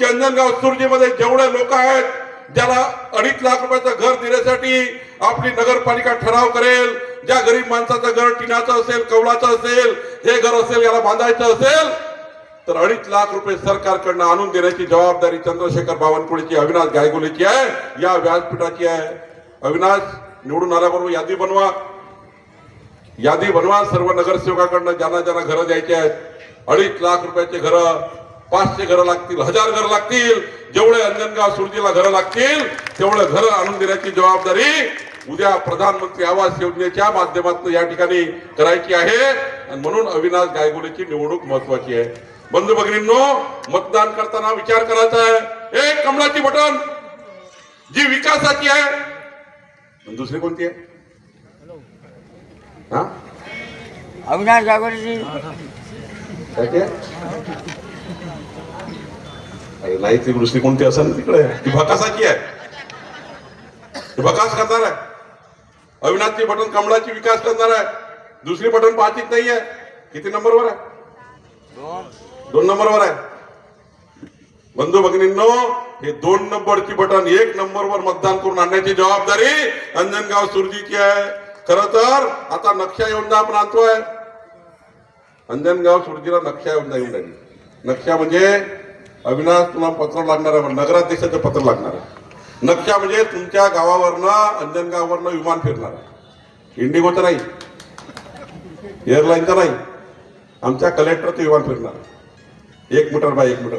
चंदनगाव सुरजीमध्ये जेवढे लोक आहेत ज्याला अडीच लाख रुपयाचं घर देण्यासाठी आपली नगरपालिका ठराव करेल ज्या गरीब माणसाचं घर टिनाचं असेल कवळाचं असेल हे घर असेल याला बांधायचं असेल तर अडीच लाख रुपये सरकारकडनं आणून देण्याची जबाबदारी चंद्रशेखर बावनकुळेची अविनाश गायगुलेची आहे या व्यासपीठाची आहे. अविनाश निवडून आल्याबरोबर यादी बनवा. यादी बनवा सर्व नगरसेवकाकडनं ज्यांना ज्यांना घरं द्यायची आहेत अडीच लाख रुपयाचे घरं पाचशे घरं लागतील हजार घरं लागतील. जेवढे अंजनगाव सुरजीला घरं लागतील तेवढे घरं आणून देण्याची जबाबदारी उद्या प्रधानमंत्री आवास योजनेच्या माध्यमातून या ठिकाणी करायची आहे. आणि म्हणून अविनाश गायगुलेची निवडणूक महत्वाची आहे. बंधू भगिनींनो मतदान करताना विचार करायचा आहे. एक कमळाची बटन. जी विकासाची आहे. दुसरी कोणती आहे? हा? अविनाश? अरे नाही ती दृष्टी कोणती असेल ना तिकडे? ती भकासाची आहे. ती भकास करणार आहे. अविनाशची बटन कमळाची विकास करणार आहे. दुसरी बटन पाहतीच नाही आहे किती नंबरवर आहे? दोन नंबरवर आहे. बंधू भगिनींनो हे दोन नंबरची बटन एक नंबरवर मतदान करून आणण्याची जबाबदारी अंजनगाव सुरजीची आहे. खर तर आता नक्षा योजना आपण आणतोय. अंजनगाव सुरजीला नक्षा योजना येऊन राहिली. नक्षा म्हणजे अविनाश तुला पत्र लागणार आहे नगराध्यक्षाचं पत्र लागणार आहे. नक्षा म्हणजे तुमच्या गावावरनं अंजनगाववरनं विमान फिरणार आहे. इंडिगोचं नाही. एअरलाईनचं नाही. आमच्या कलेक्टरचं विमान फिरणार एक मीटर बाय एक मीटर.